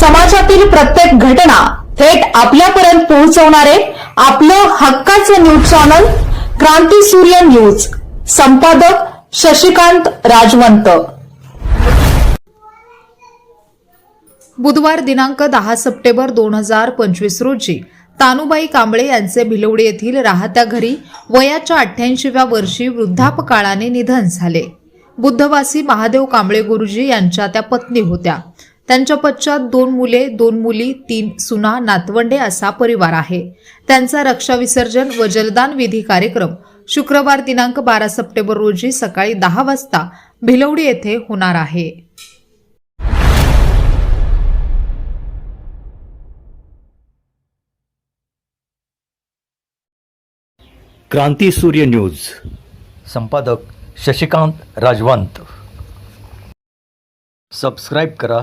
समाजातील प्रत्येक घटना थेट आपल्यापर्यंत पोहोचवणारे आपलं हक्काचं न्यूज चॅनल क्रांती सूर्य न्यूज. संपादक शशिकांत राजवंत. बुधवार दिनांक दहा सप्टेंबर दोन हजार पंचवीस रोजी तानुबाई कांबळे यांचे भिलवडी येथील राहत्या घरी वयाच्या अठ्ठ्याऐंशीव्या वर्षी वृद्धापकाळाने निधन झाले. बुद्धवासी महादेव कांबळे गुरुजी यांच्या त्या पत्नी होत्या. त्यांच्या पश्चात दोन मुले दोन मुली तीन सुना नातवंडे असा परिवार आहे. त्यांचा रक्षा विसर्जन व जलदान विधी कार्यक्रम शुक्रवार दिनांक बारा सप्टेंबर रोजी सकाळी दहा वाजता भिलवडी येथे होणार आहे. क्रांती सूर्य न्यूज. संपादक शशिकांत राजवंत. सबस्क्राईब करा.